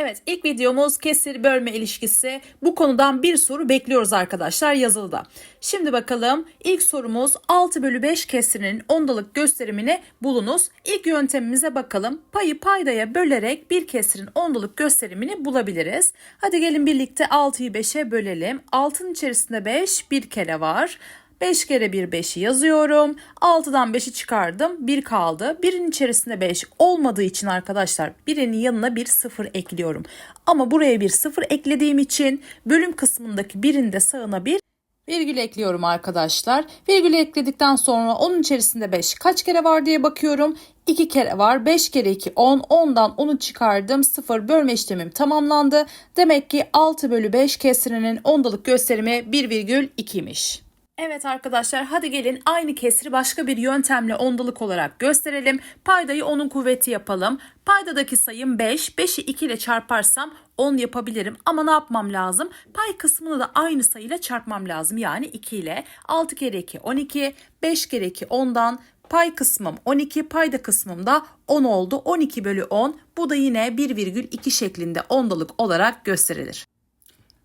Evet ilk videomuz kesir bölme ilişkisi. Bu konudan bir soru bekliyoruz arkadaşlar yazılıda. Şimdi bakalım ilk sorumuz 6 bölü 5 kesirinin ondalık gösterimini bulunuz. İlk yöntemimize bakalım. Payı paydaya bölerek bir kesirin ondalık gösterimini bulabiliriz. Hadi gelin birlikte 6'yı 5'e bölelim. 6'nın içerisinde 5 bir kere var. 5 kere 1 5'i yazıyorum. 6'dan 5'i çıkardım. 1 kaldı. 1'in içerisinde 5 olmadığı için arkadaşlar birinin yanına bir 0 ekliyorum. Ama buraya bir 0 eklediğim için bölüm kısmındaki birinde sağına bir Virgül ekliyorum arkadaşlar. Virgül ekledikten sonra onun içerisinde 5 kaç kere var diye bakıyorum. 2 kere var. 5 kere 2 10. 10'dan 10'u çıkardım. 0 bölme işlemim tamamlandı. Demek ki 6 bölü 5 kesirinin ondalık gösterimi 1,2'ymiş. Evet arkadaşlar hadi gelin aynı kesri başka bir yöntemle ondalık olarak gösterelim. Paydayı 10'un kuvveti yapalım. Paydadaki sayım 5. 5'i 2 ile çarparsam 10 yapabilirim ama ne yapmam lazım? Pay kısmını da aynı sayıyla çarpmam lazım. Yani 2 ile 6 kere 2 12, 5 kere 2 10'dan Pay kısmım 12, payda kısmım da 10 oldu. 12 bölü 10 bu da yine 1,2 şeklinde ondalık olarak gösterilir.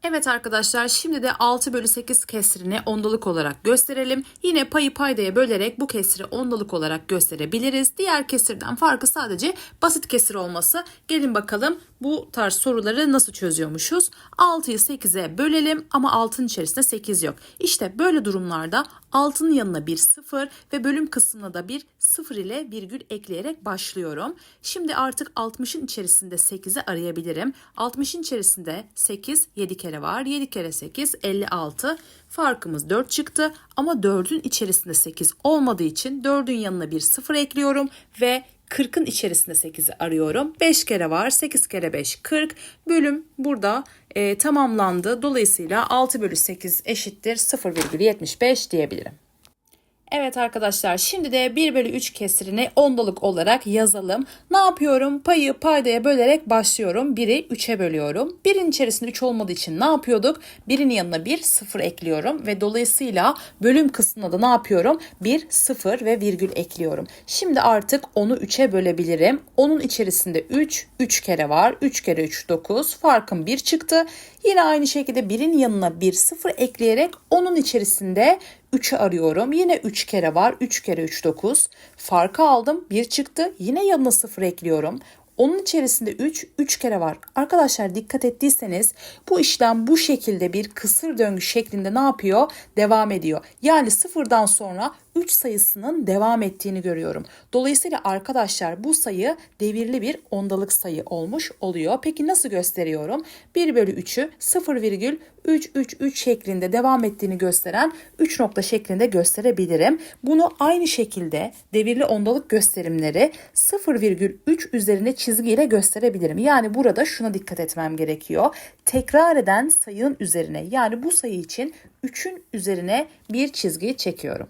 Evet arkadaşlar şimdi de 6 bölü 8 kesrini ondalık olarak gösterelim. Yine payı paydaya bölerek bu kesri ondalık olarak gösterebiliriz. Diğer kesirden farkı sadece basit kesir olması. Gelin bakalım bu tarz soruları nasıl çözüyormuşuz. 6'yı 8'e bölelim ama 6'nın içerisinde 8 yok. İşte böyle durumlarda 6'nın yanına bir 0 ve bölüm kısmına da bir 0 ile virgül ekleyerek başlıyorum. Şimdi artık 60'ın içerisinde 8'i arayabilirim. 60'ın içerisinde 8 7 kere var. 7 kere 8 56. Farkımız 4 çıktı ama 4'ün içerisinde 8 olmadığı için 4'ün yanına bir 0 ekliyorum ve 40'ın içerisinde 8'i arıyorum. 5 kere var. 8 kere 5 40. Bölüm burada e, tamamlandı. Dolayısıyla 6 bölü 8 eşittir 0,75 diyebilirim. Evet arkadaşlar şimdi de 1 bölü 3 kesirini ondalık olarak yazalım. Ne yapıyorum? Payı paydaya bölerek başlıyorum. 1'i 3'e bölüyorum. 1'in içerisinde 3 olmadığı için ne yapıyorduk? 1'in yanına 1 0 ekliyorum ve dolayısıyla bölüm kısmına da ne yapıyorum? 1 0 ve virgül ekliyorum. Şimdi artık 10'u 3'e bölebilirim. Onun içerisinde 3 3 kere var. 3 kere 3 9. Farkım 1 çıktı. Yine aynı şekilde 1'in yanına 1 0 ekleyerek onun içerisinde 3'ü arıyorum. Yine 3 kere var. 3 kere 3 9. Farkı aldım. 1 çıktı. Yine yanına 0 ekliyorum. Onun içerisinde 3, 3 kere var. Arkadaşlar dikkat ettiyseniz bu işlem bu şekilde bir kısır döngü şeklinde ne yapıyor? Devam ediyor. Yani sıfırdan sonra 3 sayısının devam ettiğini görüyorum. Dolayısıyla arkadaşlar bu sayı devirli bir ondalık sayı olmuş oluyor. Peki nasıl gösteriyorum? 1 bölü 3'ü 0,333 şeklinde devam ettiğini gösteren 3 nokta şeklinde gösterebilirim. Bunu aynı şekilde devirli ondalık gösterimleri 0,3 üzerine çizgiyle gösterebilirim. Yani burada şuna dikkat etmem gerekiyor. Tekrar eden sayının üzerine yani bu sayı için 3'ün üzerine bir çizgi çekiyorum.